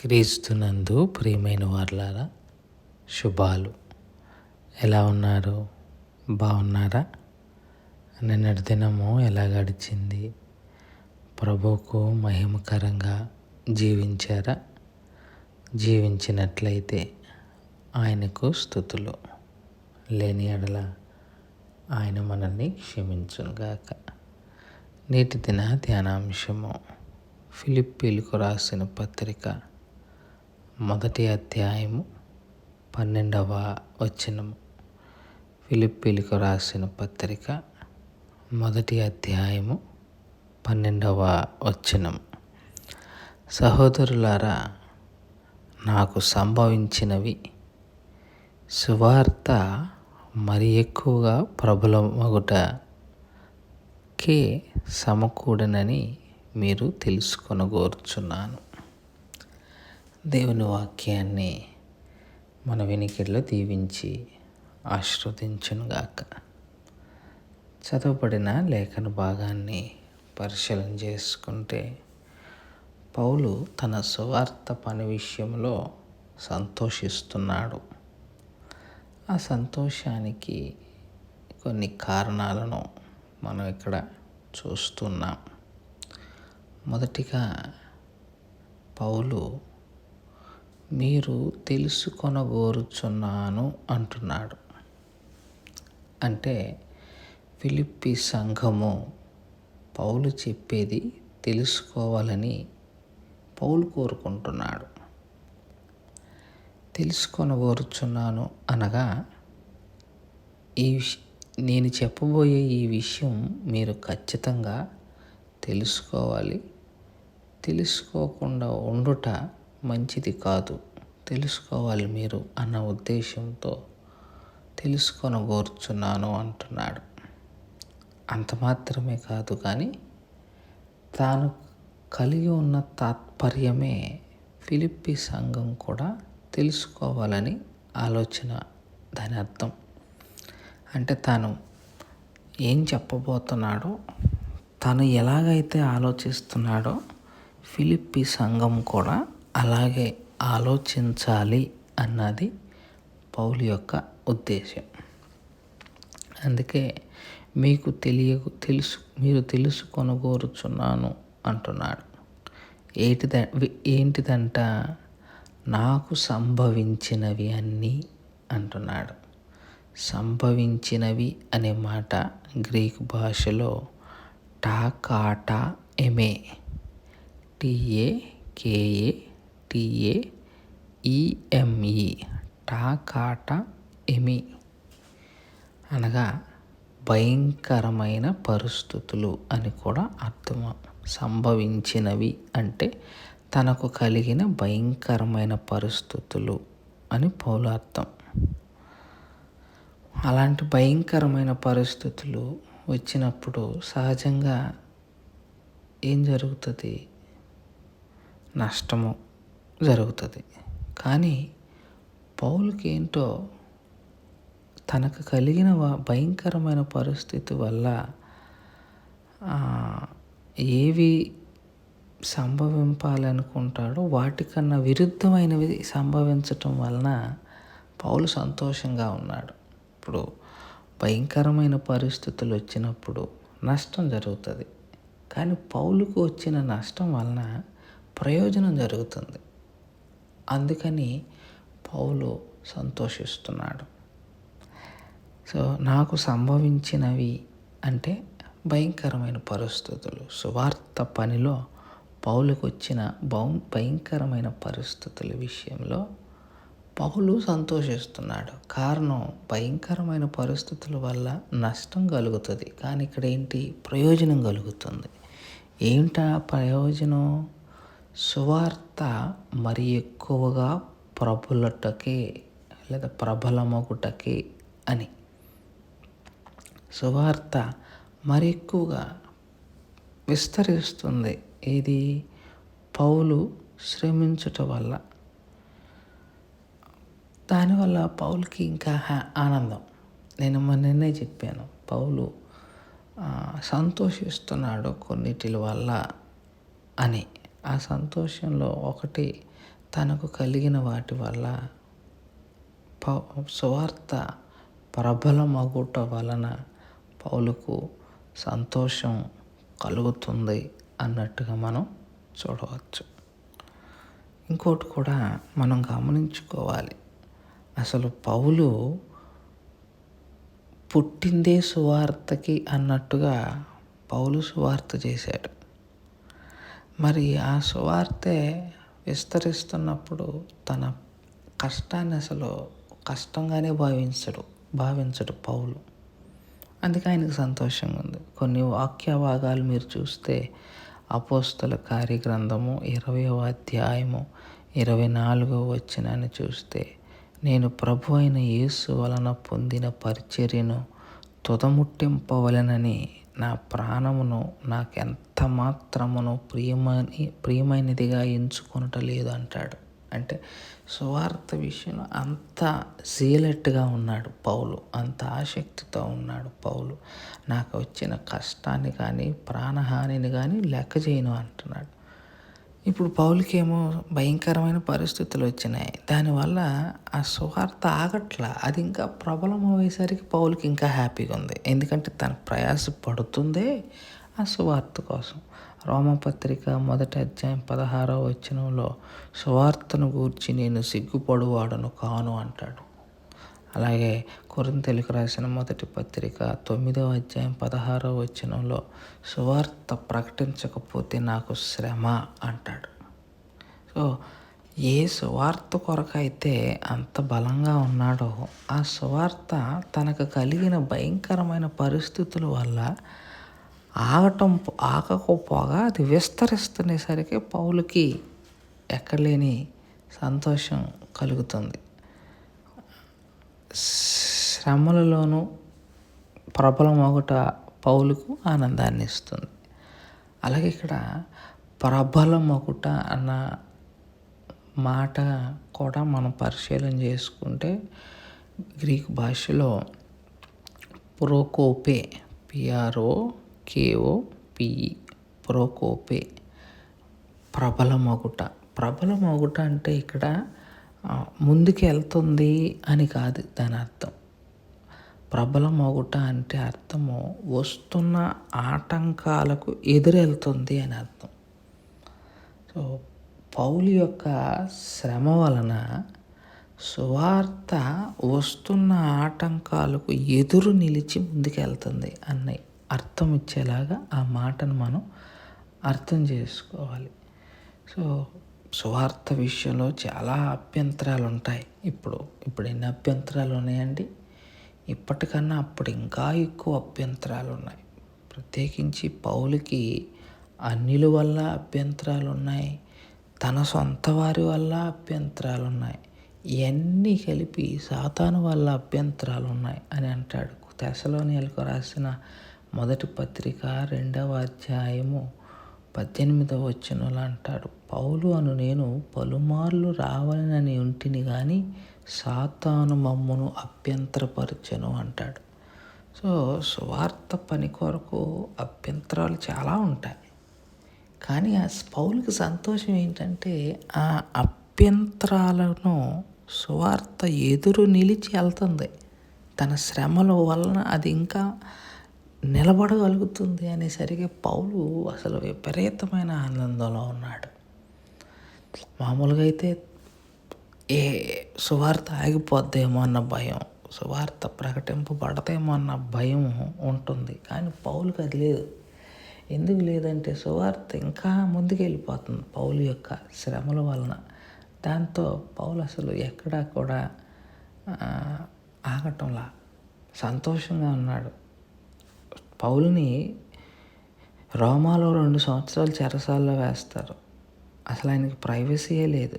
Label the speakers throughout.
Speaker 1: క్రీస్తునందు ప్రియమైన వార్లారా శుభాలు. ఎలా ఉన్నారు? బాగున్నారా నిన్నటి దినము ఎలా గడిచింది? ప్రభువుకు మహిమకరంగా జీవించారా? జీవించినట్లయితే ఆయనకు స్థుతులు. లేని ఎడల ఆయన మనల్ని క్షమించునుగాక. నేటి దిన ధ్యానాంశము. ఫిలిప్పీలకు రాసిన పత్రిక మొదటి అధ్యాయము పన్నెండవ వచనము ఫిలిప్పీలకు రాసిన పత్రిక మొదటి అధ్యాయము పన్నెండవ వచనము సహోదరులారా నాకు సంభవించినవి సువార్త మరి ఎక్కువగా ప్రబలమగుటకే సమకూడనని మీరు తెలుసుకొనగోరుచున్నాను. దేవుని వాక్యాన్ని మన వెనికిడిలో దీవించి ఆశ్రవదించునుగాక. చదవబడిన లేఖన భాగాన్ని పరిశీలన చేసుకుంటే పౌలు తన సువార్త పని విషయంలో సంతోషిస్తున్నాడు. ఆ సంతోషానికి కొన్ని కారణాలను మనం ఇక్కడ చూస్తున్నాం. మొదటిగా పౌలు మీరు తెలుసుకొనబోరుచున్నాను అంటున్నాడు. అంటే ఫిలిప్పి సంఘము పౌలు చెప్పేది తెలుసుకోవాలని పౌలు కోరుకుంటున్నాడు. తెలుసుకొనబోరుచున్నాను అనగా ఈ నేను చెప్పబోయే ఈ విషయం మీరు ఖచ్చితంగా తెలుసుకోవాలి. తెలుసుకోకుండా ఉండుట మంచిది కాదు. తెలుసుకోవాలి మీరు అన్న ఉద్దేశంతో తెలుసుకొనగోరుచున్నాను అంటున్నాడు. అంత మాత్రమే కాదు కానీ తాను కలిగి ఉన్న తాత్పర్యమే ఫిలిప్పి సంఘం కూడా తెలుసుకోవాలని ఆలోచన దాని అర్థం. అంటే తాను ఏం చెప్పబోతున్నాడో తను ఎలాగైతే ఆలోచిస్తున్నాడో ఫిలిప్పి సంఘం కూడా అలాగే ఆలోచించాలి అన్నది పౌలు యొక్క ఉద్దేశం అందుకే మీకు తెలియ తెలుసు మీరు తెలుసుకొనగోరుచున్నాను అంటున్నాడు. ఏంటిద ఏంటిదంట? నాకు సంభవించినవి అన్నీ అంటున్నాడు. సంభవించినవి అనే మాట గ్రీక్ భాషలో టాకాటా ఎమే. T A K A T A E M E టాకాటా ఎమి అనగా భయంకరమైన పరిస్థితులు అని కూడా అర్థం సంభవించినవి అంటే తనకు కలిగిన భయంకరమైన పరిస్థితులు అని పౌలు అర్థం అలాంటి భయంకరమైన పరిస్థితులు వచ్చినప్పుడు సహజంగా ఏం జరుగుతుంది? నష్టము. జరుగుతుంది. కానీ పౌలుకి ఏంటో తనకు కలిగిన భయంకరమైన పరిస్థితి వల్ల ఏవి సంభవింపాలనుకుంటాడో వాటికన్నా విరుద్ధమైనవి సంభవించటం వలన పౌలు సంతోషంగా ఉన్నాడు. ఇప్పుడు భయంకరమైన పరిస్థితులు వచ్చినప్పుడు నష్టం జరుగుతుంది. కానీ పౌలుకు వచ్చిన నష్టం వలన ప్రయోజనం జరుగుతుంది. అందుకని పౌలు సంతోషిస్తున్నాడు. సో నాకు సంభవించినవి అంటే భయంకరమైన పరిస్థితులు. సువార్త పనిలో పౌలకు వచ్చిన భౌ భయంకరమైన పరిస్థితుల విషయంలో పౌలు సంతోషిస్తున్నాడు. కారణం భయంకరమైన పరిస్థితుల వల్ల నష్టం కలుగుతుంది. కానీ ఇక్కడ ఏంటి ప్రయోజనం కలుగుతుంది. ఏంటా ప్రయోజనం? సువార్త మరి ఎక్కువగా ప్రబులటకే లేదా ప్రబలమగుటకే అని. సువార్త మరి ఎక్కువగా విస్తరిస్తుంది. ఇది పౌలు శ్రమించుట వల్ల. దానివల్ల పౌల్కి ఇంకా ఆనందం. నేను మొన్ననే చెప్పాను. పౌలు సంతోషిస్తున్నాడు కొన్నిటి వల్ల అని. ఆ సంతోషంలో ఒకటి తనకు కలిగిన వాటి వల్ల పౌ సువార్త ప్రబలమగుట వలన పౌలుకు సంతోషం కలుగుతుంది అన్నట్టుగా మనం చూడవచ్చు. ఇంకోటి కూడా మనం గమనించుకోవాలి. అసలు పౌలు పుట్టిందే సువార్తకి అన్నట్టుగా పౌలు సువార్త చేశాడు. మరి ఆ సువార్తే విస్తరిస్తున్నప్పుడు తన కష్టాన్ని అసలు కష్టంగానే భావించడు భావించడు పౌలు. అందుకే ఆయనకు సంతోషంగా ఉంది. కొన్ని వాక్య భాగాలు మీరు చూస్తే అపోస్తుల కార్యగ్రంథము ఇరవయవ అధ్యాయము ఇరవై నాలుగవ వచ్చినాన్ని చూస్తే నేను ప్రభు అయిన యేసు వలన పొందిన పరిచర్యను తుదముట్టింపవలనని నా ప్రాణమును నాకెంత మాత్రమును ప్రియమని ప్రియమైనదిగా ఎంచుకొనుట లేదు అంటాడు. అంటే సువార్త విషయంలో అంత సీలెట్గా ఉన్నాడు పౌలు అంత ఆసక్తితో ఉన్నాడు పౌలు. నాకు వచ్చిన కష్టాన్ని కానీ ప్రాణహానిని కానీ లెక్క చేయను అంటున్నాడు. ఇప్పుడు పౌలకేమో భయంకరమైన పరిస్థితులు వచ్చినాయి. దానివల్ల ఆ సువార్త ఆగట్లా. అది ఇంకా ప్రబలం అయ్యేసరికి పౌలకి ఇంకా హ్యాపీగా ఉంది. ఎందుకంటే తన ప్రయాస పడుతుందే ఆ సువార్త కోసం. రోమపత్రిక మొదటి అధ్యాయం పదహారవ వచనంలో సువార్తను గూర్చి నేను సిగ్గుపడువాడను కాను అంటాడు. అలాగే కొరింతలకు రాసిన మొదటి పత్రిక తొమ్మిదవ అధ్యాయం పదహారవ వచనంలో సువార్త ప్రకటించకపోతే నాకు శ్రమ అంటాడు. సో ఏ సువార్త కొరకైతే అంత బలంగా ఉన్నాడో ఆ సువార్త తనకు కలిగిన భయంకరమైన పరిస్థితుల వల్ల ఆగటం ఆగకపోగా అది విస్తరిస్తునేసరికి పౌలకి ఎక్కడలేని సంతోషం కలుగుతుంది. శ్రమలలోనూ ప్రబలమొగట పౌలుకు ఆనందాన్ని ఇస్తుంది అలాగే ఇక్కడ ప్రబలమొకట అన్న మాట కూడా మనం పరిశీలన చేసుకుంటే గ్రీక్ భాషలో ప్రోకోపే పిఆర్ఓ కేఓ పిఈ ప్రోకోపే ప్రబలమొగుట. ప్రబలమొగుట అంటే ఇక్కడ ముందుకు వెళ్తుంది అని కాదు దాని అర్థం. ప్రబలమొగుట అంటే అర్థము వస్తున్న ఆటంకాలకు ఎదురెళ్తుంది అని అర్థం. సో పౌలు యొక్క శ్రమ వలన సువార్త వస్తున్న ఆటంకాలకు ఎదురు నిలిచి ముందుకెళ్తుంది అన్న అర్థం ఇచ్చేలాగా ఆ మాటను మనం అర్థం చేసుకోవాలి. సో సువార్త విషయంలో చాలా అభ్యంతరాలు ఉంటాయి ఇప్పుడు ఇప్పుడు ఎన్ని అభ్యంతరాలు ఉన్నాయండి? ఇప్పటికన్నా అప్పుడు ఇంకా ఎక్కువ అభ్యంతరాలు ఉన్నాయి ప్రత్యేకించి పౌలకి అన్నిల వల్ల అభ్యంతరాలు ఉన్నాయి తన సొంత వారి వల్ల అభ్యంతరాలు ఉన్నాయి ఇవన్నీ కలిపి సాతాను వల్ల అభ్యంతరాలు ఉన్నాయి అని అంటాడు. తెసలోనియలకు రాసిన మొదటి పత్రిక రెండవ అధ్యాయము పద్దెనిమిదవ వచ్చినలా అంటాడు పౌలు అను నేను పలుమార్లు రావాలని ఉంటిని కానీ సాతాను మమ్మును అభ్యంతరపరచను అంటాడు. సో స్వార్థ పని కొరకు అభ్యంతరాలు చాలా ఉంటాయి. కానీ ఆ పౌలకి సంతోషం ఏంటంటే ఆ అభ్యంతరాలను స్వార్థ ఎదురు నిలిచి వెళ్తుంది. తన శ్రమల వలన అది ఇంకా నిలబడగలుగుతుంది అనేసరికి పౌలు అసలు విపరీతమైన ఆనందంలో ఉన్నాడు. మామూలుగా అయితే ఏ సువార్త ఆగిపోద్దేమో అన్న భయం సువార్త ప్రకటింపబడదేమో అన్న భయం ఉంటుంది. కానీ పౌలుకి అది లేదు. ఎందుకు లేదంటే సువార్త ఇంకా ముందుకెళ్ళిపోతుంది పౌలు యొక్క శ్రమల వలన. దాంతో పౌలు అసలు ఎక్కడా కూడా ఆగటంలా సంతోషంగా ఉన్నాడు. పౌల్ని రోమాలో రెండు సంవత్సరాలు చెరసాల్లో వేస్తారు. అసలు ఆయనకి ప్రైవసీయే లేదు.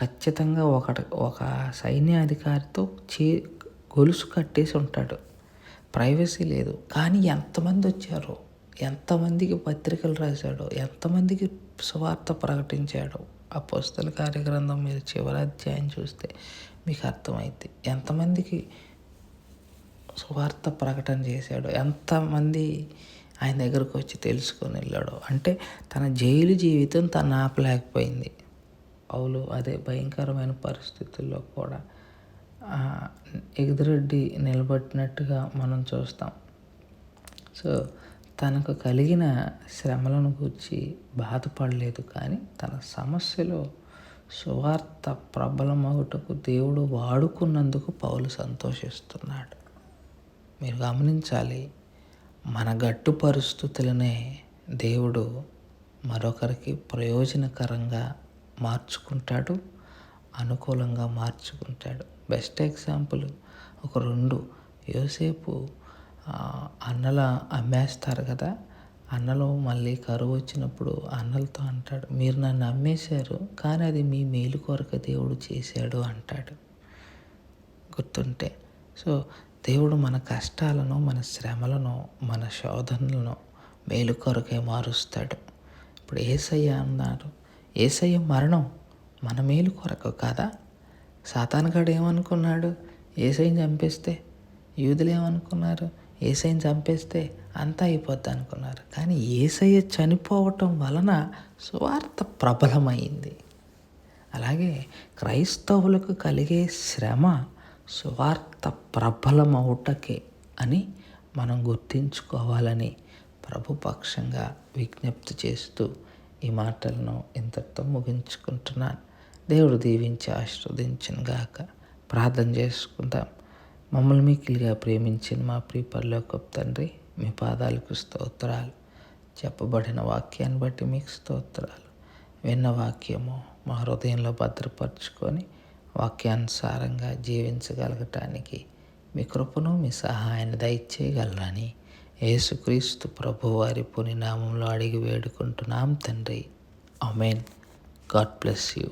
Speaker 1: ఖచ్చితంగా ఒక ఒక సైన్యాధికారితో చే గొలుసు కట్టేసి ఉంటాడు. ప్రైవసీ లేదు. కానీ ఎంతమంది వచ్చారు? ఎంతమందికి పత్రికలు రాశాడో? ఎంతమందికి సువార్త ప్రకటించాడో? ఆ పుస్తల కార్యగ్రంథం మీరు చివరి అధ్యాయం చూస్తే మీకు అర్థమైంది ఎంతమందికి సువార్త ప్రకటన చేశాడు. ఎంతమంది ఆయన దగ్గరకు వచ్చి తెలుసుకొని వెళ్ళాడు. అంటే తన జైలు జీవితం తను ఆపలేకపోయింది. పౌలు అదే భయంకరమైన పరిస్థితుల్లో కూడా ఎగిరెడ్డి నిలబడినట్టుగా మనం చూస్తాం. సో తనకు కలిగిన శ్రమలను గురించి బాధపడలేదు. కానీ తన సమస్యలో సువార్త ప్రబలమగుటకు దేవుడు వాడుకున్నందుకు పౌలు సంతోషిస్తున్నాడు. మీరు గమనించాలి మన గట్టు పరిస్థితులనే దేవుడు మరొకరికి ప్రయోజనకరంగా మార్చుకుంటాడు అనుకూలంగా మార్చుకుంటాడు. బెస్ట్ ఎగ్జాంపుల్ ఒక రెండు యోసేపు అన్నల అమ్మేస్తారు కదా అన్నలు మళ్ళీ కరువు వచ్చినప్పుడు అన్నలతో అంటాడు మీరు నన్ను అమ్మేశారు కానీ అది మీ మేలు కొరకు దేవుడు చేశాడు అంటాడు. గుర్తుంటే. సో దేవుడు మన కష్టాలను మన శ్రమలను మన శోధనలను మేలు కొరకే మారుస్తాడు. ఇప్పుడు ఏసయ్య అన్నారు ఏసయ్య మరణం మన మేలు కొరకు కాదా? సాతానుగాడు ఏమనుకున్నాడు? ఏసైని చంపేస్తే యూదులు ఏమనుకున్నారు? ఏసైని చంపేస్తే అంతా అయిపోద్ది అనుకున్నారు. కానీ ఏసయ్య చనిపోవటం వలన స్వార్థ ప్రబలమైంది. అలాగే క్రైస్తవులకు కలిగే శ్రమ సువార్త ప్రబలమవుటకే అని మనం గుర్తించుకోవాలని ప్రభుపక్షంగా విజ్ఞప్తి చేస్తూ ఈ మాటలను ఇంతటితో ముగించుకుంటున్నాను. దేవుడు దీవించి ఆశీర్వదించిన గాక ప్రార్థన చేసుకుందాం. మమ్మల్ని మిక్కిలిగా ప్రేమించిన మా ప్రియ తండ్రి మీ పాదాలకు స్తోత్రాలు. చెప్పబడిన వాక్యాన్ని బట్టి మీకు స్తోత్రాలు. విన్న వాక్యము మా హృదయంలో భద్రపరుచుకొని వాక్యానుసారంగా జీవించగలగటానికి మీ కృపను మీ సహాయాన్ని దయచేయగలరని యేసుక్రీస్తు ప్రభువారి పునినామంలో అడిగి వేడుకుంటున్నాం తండ్రి. Amen God bless you.